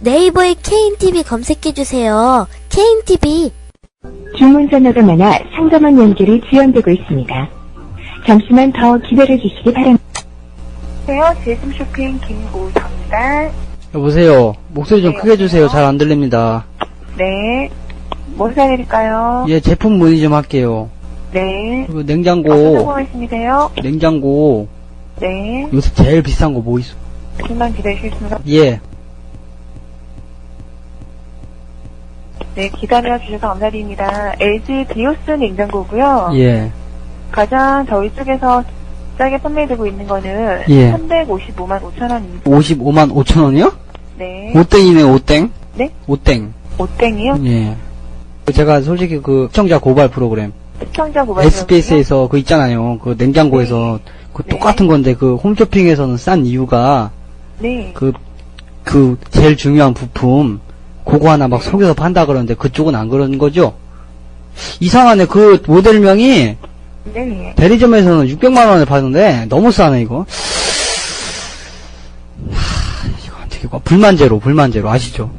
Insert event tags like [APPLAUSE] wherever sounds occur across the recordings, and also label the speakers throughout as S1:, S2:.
S1: 네이버에 KNTV 검색해주세요. KNTV. 주문 전화가 많아 상담원 연결이 지연되고 있습니다. 잠시만 더 기다려 주시기 바랍니다.
S2: 안녕하세요. 지금 쇼핑 김우입니다
S3: 여보세요. 목소리 좀 네, 크게 주세요. 잘 안 들립니다.
S2: 네. 뭐 사드릴까요?
S3: 예, 제품 문의 좀 할게요. 네. 그리고 냉장고, 말 냉장고,
S2: 네.
S3: 요새 제일 비싼 거 뭐 있어?
S2: 잠시만 기다리시겠습니다. 예. 네, 기다려 주셔서 감사드립니다. LG 디오스 냉장고고요. 예. 가장 저희 쪽에서 싸게 판매되고 있는 거는 예. 355만 5천 원입니다.
S3: 55만 5천 원이요? 네. 오땡이네, 오땡. 네? 오땡.
S2: 오땡이요?
S3: 예. 그 제가 솔직히 그 시청자 고발 프로그램
S2: 시청자 고발
S3: SBS에서 그 있잖아요. 그 냉장고에서 네. 그 네. 똑같은 네. 건데 그 홈쇼핑에서는 싼 이유가 네. 그, 그 제일 중요한 부품 그거 하나 막 속여서 판다 그러는데 그쪽은 안 그런 거죠? 이상하네. 그 모델명이 네 대리점에서는 600만 원을 파는데 너무 싸네 이거. 하, 이거 안 되겠고 불만제로 불만제로 아시죠?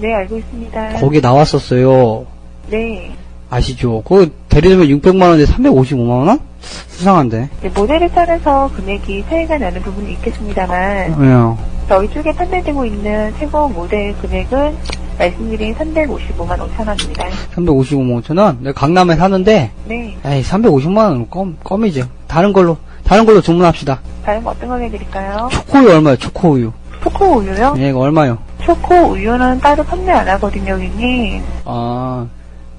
S2: 네 알고 있습니다.
S3: 거기 나왔었어요. 네. 아시죠? 그 대리점에 600만 원에 355만 원? 수상한데.
S2: 네, 모델에 따라서 금액이 차이가 나는 부분이 있겠습니다만. 네. 저희 쪽에 판매되고 있는 새거 모델 금액은 말씀드린 355만 5천 원입니다.
S3: 355만 5천 원? 내가 강남에 사는데, 네. 에이, 350만 원 껌, 껌이죠. 다른 걸로, 다른 걸로 주문합시다.
S2: 다른 거 어떤 거 해드릴까요?
S3: 초코우유 얼마요, 초코우유?
S2: 초코 우유요?
S3: 네, 이거 얼마요?
S2: 초코 우유는 따로 판매 안 하거든요, 여기님.
S3: 아,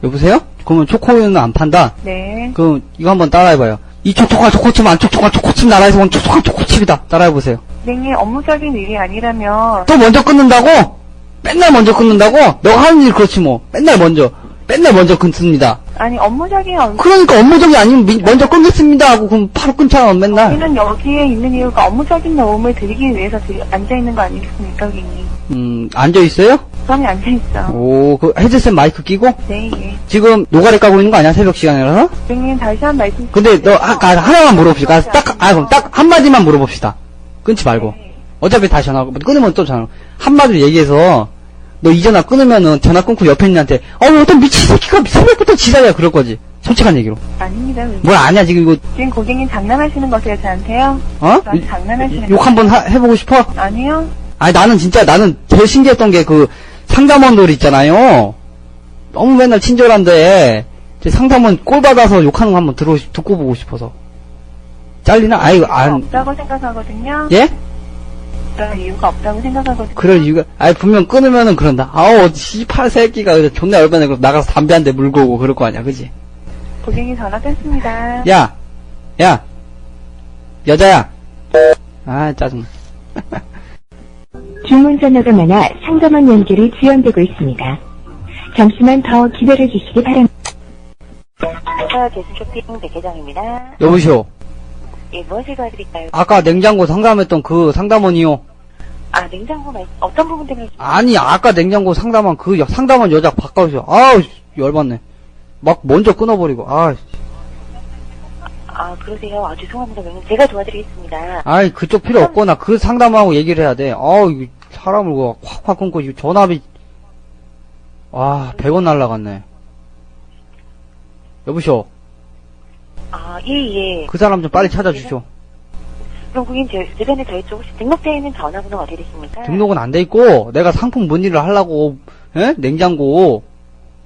S3: 여보세요? 그러면 초코우유는 안 판다? 네. 그럼 이거 한번 따라해봐요. 이초초한 초코칩 안초초한 초코칩 나라에서 온초초한 초코칩이다. 따라해보세요.
S2: 진행이 업무적인 일이 아니라면
S3: 또 먼저 끊는다고? 맨날 먼저 끊는다고? 너가 하는 일 그렇지 뭐. 맨날 먼저. 맨날 먼저 끊습니다.
S2: 아니 업무적인 업-
S3: 그러니까 업무적이 아니면 미- 먼저 끊겠습니다 하고 그럼 바로 끊잖아 맨날.
S2: 우리는 여기에 있는 이유가 업무적인 도움을 드리기 위해서 지금 앉아 있는 거 아니겠습니까, 고객님?
S3: 음, 앉아있어요?
S2: 그럼이 앉아 있어.
S3: 오, 그 헤드셋 마이크 끼고? 네, 예. 지금 노가리 까고 있는 거 아니야? 새벽 시간이라서?
S2: 고님 다시 한 말씀.
S3: 근데 너아 하나만 물어봅시다. 아, 딱, 아, 딱 한마디만 물어봅시다. 끊지 말고. 어차피 다시 전화, 끊으면 또 전화. 한마디로 얘기해서, 너 이 전화 끊으면은 전화 끊고 옆에 있는 애한테, 어, 우 뭐 어떤 미친 새끼가 새벽부터 지랄이야. 그럴 거지. 솔직한 얘기로. 아닙니다. 뭘 아냐, 지금 이거.
S2: 지금 고객님 장난하시는 거세요, 저한테요? 어? 장난하시는
S3: 욕 한 번 해보고 싶어? 아니요. 아니, 나는 진짜, 나는 제일 신기했던 게 그 상담원들 있잖아요. 너무 맨날 친절한데, 제 상담원 꼴 받아서 욕하는 거 한번 들어, 듣고 보고 싶어서. 잘리나? 아유, 이 안.
S2: 없다고 생각하거든요. 예? 그런 이유가 없다고 생각하거든요.
S3: 그럴 이유가, 아이, 분명 끊으면은 그런다. 아우, 18 새끼가 존나 열받네. 나가서 담배 한 대 물고 오고 그럴 거 아니야, 그지?
S2: 고객이 전화 끊습니다.
S3: 야! 야! 여자야! 아, 짜증나.
S1: [LAUGHS] 주문 전화가 많아 상담원 연결이 지연되고 있습니다. 잠시만 더 기다려 주시기 바랍니다.
S4: 계신 쇼핑 백회장입니다. 여보시오. 예, 무엇을 도와드릴까요?
S3: 아까 냉장고 상담했던 그 상담원이요.
S4: 아, 냉장고 말, 어떤 부분 때문에?
S3: 아니, 아까 냉장고 상담한 그 여- 상담원 여자 바꿔주세요. 아우, 열받네. 막 먼저 끊어버리고, 아, 씨.
S4: 아, 그러세요. 아, 죄송합니다. 그러 제가 도와드리겠습니다.
S3: 아이, 그쪽 필요 없거나 그 상담하고 얘기를 해야 돼. 아우, 이 사람을 그거 뭐 확확 끊고, 이 전압이, 와, 아, 100원 날라갔네. 여보시오
S4: 아, 예, 예.
S3: 그 사람 좀 빨리 찾아주시 그럼
S4: 고객님, 제, 주변에 저희 쪽 혹시 등록되어 있는 전화번호가 어떻 되십니까?
S3: 등록은 안 돼 있고 내가 상품 문의를 하려고 에? 예? 냉장고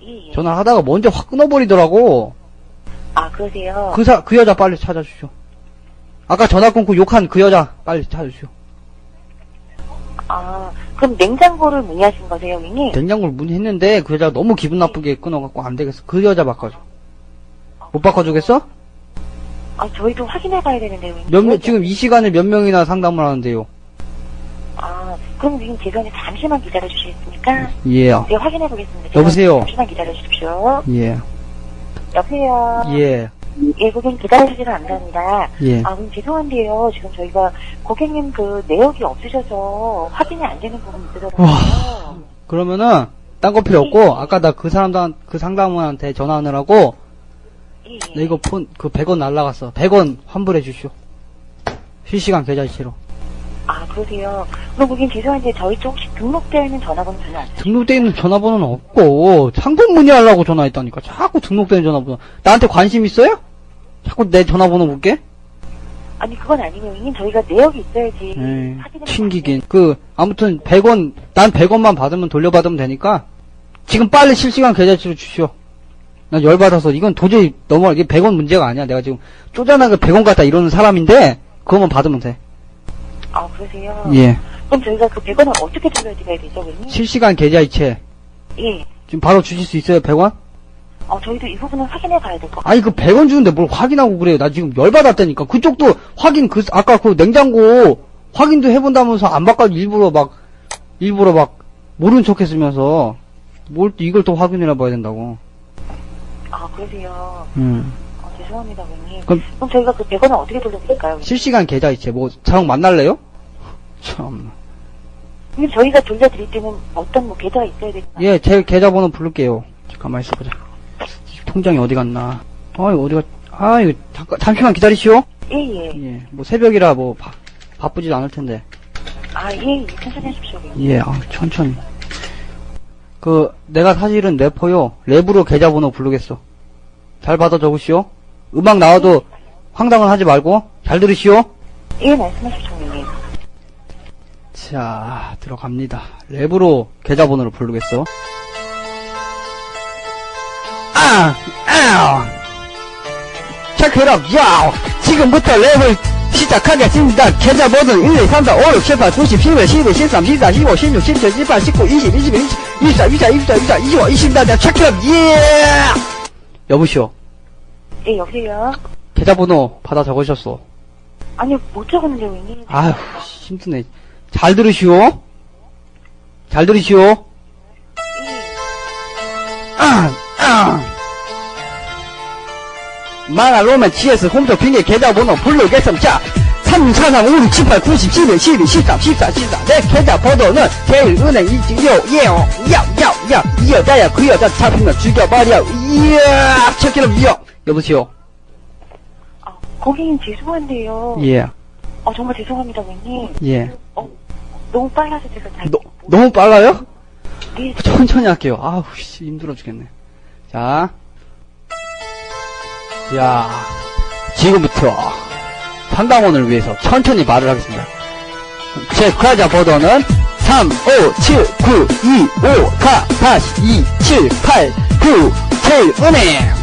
S3: 예, 예. 전화하다가 를 먼저 확 끊어버리더라고.
S4: 아, 그러세요?
S3: 그 사, 그 여자 빨리 찾아주시 아까 전화 끊고 욕한 그 여자 빨리 찾아주시
S4: 아, 그럼 냉장고를 문의하신 거세요, 고객님?
S3: 냉장고를 문의했는데 그 여자가 너무 기분 나쁘게 끊어갖고 안 되겠어. 그 여자 바꿔줘. 못 바꿔주겠어?
S4: 아, 저희도 확인해 봐야 되는데요.
S3: 몇 명, 지금 이 시간에 몇 명이나 상담을 하는데요?
S4: 아, 그럼 지금 죄송해 잠시만 기다려 주시겠습니까? 예. 네, 확인해 보겠습니다. 여보세요? 잠시만 기다려 주십시오. 예. 여보세요? 예. 예, 고객님 기다려주셔서 감사니다 예. 아, 그럼 죄송한데요. 지금 저희가 고객님 그 내역이 없으셔서 확인이 안 되는 부분이 있더라고요.
S3: 그러면은, 딴 거 필요 없고, 아까 나 그사람그 상담원한테 전화하느라고, 예, 예, 네, 이거 폰, 그 100원 날라갔어. 100원 환불해 주시오. 실시간 계좌이체로.
S4: 아, 그러세요. 그럼 고객님 죄송한데 저희 쪽 혹시 등록되어 있는 전화번호 전화 아
S3: 등록되어 있는 전화번호는 없고, 상품 문의하려고 전화했다니까. 자꾸 등록된 전화번호. 나한테 관심 있어요? 자꾸 내 전화번호 볼게
S4: 아니, 그건 아니고요. 고님 저희가 내역이 있어야지. 에 네, 튕기긴.
S3: 그, 아무튼 100원, 난 100원만 받으면 돌려받으면 되니까, 지금 빨리 실시간 계좌이체로 주시오. 나 열받아서 이건 도저히 너무 이게 100원 문제가 아니야. 내가 지금 쪼잔하게 100원 같다 이러는 사람인데 그거만 받으면 돼.
S4: 아 그러세요? 예. 그럼 저희가 그 100원을 어떻게 돌려야 되죠, 그러면?
S3: 실시간 계좌이체. 예. 지금 바로 주실 수 있어요, 100원?
S4: 아 저희도 이 부분은 확인해 봐야 될 것
S3: 같아요. 아니 그 100원 주는데 뭘 확인하고 그래요. 나 지금 열받았다니까. 그쪽도 확인 그 아까 그 냉장고 확인도 해본다면서 안 바꿔 일부러 막 일부러 막 모른 척했으면서 뭘 또 이걸 또 확인해 봐야 된다고.
S4: 아, 그러세요. 음. 아, 죄송합니다, 고객님. 그럼, 그럼- 저희가 그 100원을 어떻게 돌려드릴까요?
S3: 실시간 계좌이체 뭐자랑 만날래요? 참.
S4: 그럼 저희가 돌려드릴 때는 어떤 뭐 계좌가 있어야 되나요?
S3: 예, 제 계좌번호 부를게요. 잠깐만 있어보자. 통장이 어디 갔나? 아, 이거 어디가? 아, 이거 잠깐 잠시만 기다리시오.
S4: 예, 예. 예,
S3: 뭐 새벽이라 뭐 바, 바쁘지도 않을 텐데.
S4: 아, 예, 예. 천천히 하십시오,
S3: 예, 아, 천천히. 그 내가 사실은 래퍼요 랩으로 계좌번호 부르겠어 잘 받아 적으시오 음악 나와도 황당은 하지 말고 잘 들으시오
S4: 예 말씀하십시오 형님
S3: 자 들어갑니다 랩으로 계좌번호를 부르겠어 아! 아! 체크 it 지금부터 랩을 시작하겠습니다. 계좌번호는 1, 2, 3, 4, 5, 6, 7, 8, 9, 10, 11, 12, 13, 14, 15, 16, 17, 18, 19, 20, 21, 24, 24, 24, 24, 25, 26, 27, 28, 29, 예! 여보시오. 예, 여보세요? 계좌번호 받아 적으셨어. 아니요, 못 적었는데, 웬일이에요? 아휴, 힘드네. 잘 들으시오. 잘 들으시오. 예. 아, 아. 말하려면 GS 홈쇼핑에 계좌번호 불러겠습니다. 3차상 우리 7 9 7 11, 12, 13, 14, 14. 내 계좌번호는 제일은행 126, 예요, 어, 야, 야, 야. 이 여자야, 그 여자 잡히면 죽여버려. 이야, 저기는 미용. 여보세요? 아, 고객님 죄송한데요. 예. 어, 정말 죄송합니다, 고객님. 예. 어, 너무 빨라서 제가 잘. 너, 너무 빨라요? 네. 천천히 할게요. 아우, 씨, 힘들어 죽겠네. 자. 자, 지금부터 상담원을 위해서 천천히 말을 하겠습니다. 제 크라자 버전은 3, 5, 7, 9, 2, 5, 4, 4, 2, 7, 8, 9, 7, 은행!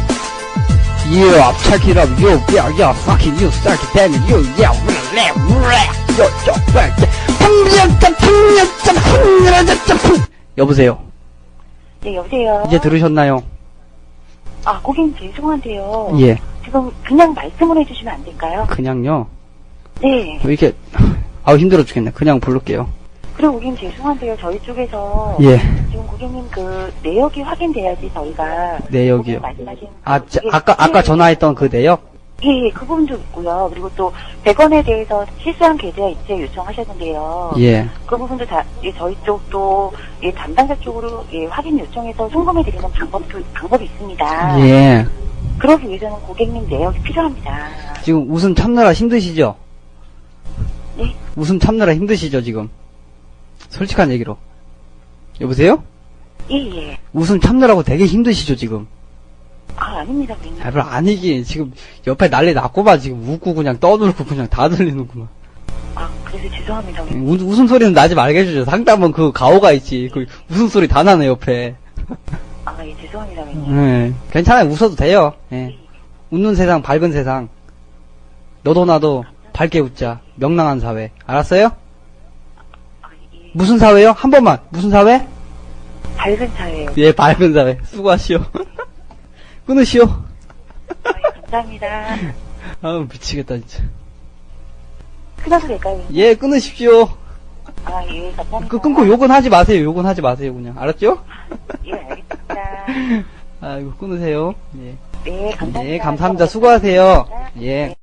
S3: Yo, check it up, yo, yeah, yo, fucking you, start to damn it, yo, yeah, yeah, yeah, yo, yo, yeah, 풍년점, 풍년점, 풍년점, 풍 여보세요? 네, 여보세요? 이제 들으셨나요? 아, 고객님 죄송한데요. 예. 지금 그냥 말씀을 해주시면 안 될까요? 그냥요. 네. 뭐 이렇게 아우 힘들어 죽겠네. 그냥 부를게요. 그리고 고객님 죄송한데요. 저희 쪽에서 예. 지금 고객님 그 내역이 확인돼야지 저희가 내역이요. 고객님 말 아, 자, 아까 아까 예. 전화했던 그 내역? 예, 예, 그 부분도 있고요. 그리고 또 100원에 대해서 실수한 계좌 이체 요청하셨는데요. 예. 그 부분도 다 예, 저희 쪽도 예, 담당자 쪽으로 예, 확인 요청해서 송금해 드리는 방법도 방법이 있습니다. 예. 그러기 위해서는 고객님 내역이 필요합니다. 지금 웃음 참느라 힘드시죠? 네? 웃음 참느라 힘드시죠, 지금? 솔직한 얘기로. 여보세요? 예, 예. 웃음 참느라고 되게 힘드시죠, 지금? 아, 아닙니다, 그냥. 아, 별로 아니긴. 지금 옆에 난리 났고 봐. 지금 웃고 그냥 떠들고 그냥 다 들리는구만. 아, 그래서 죄송합니다, 고객 음, 우, 웃음소리는 나지 말게 해주죠. 상담은 그 가오가 있지. 그 웃음소리 다 나네, 옆에. 아, 예, 죄송합니다, 고객님. 네. 괜찮아요. 웃어도 돼요. 예. 예. 웃는 세상, 밝은 세상. 너도 나도 밝게 웃자. 명랑한 사회. 알았어요? 아, 예. 무슨 사회요? 한 번만. 무슨 사회? 밝은 사회요 예, 밝은 사회. 수고하시오. [LAUGHS] 끊으시오. 감사합니다. 아우, 미치겠다, 진짜. 끊어도 될까요? 예, 끊으십시오. 아, 예, 그, 끊고 욕은 하지 마세요. 욕은 하지 마세요, 그냥. 알았죠? 예, 알겠습니다. [LAUGHS] 아이고, 끊으세요. 예. 네, 감사합니다. 예, 감사합니다. 수고하세요. 예. 네.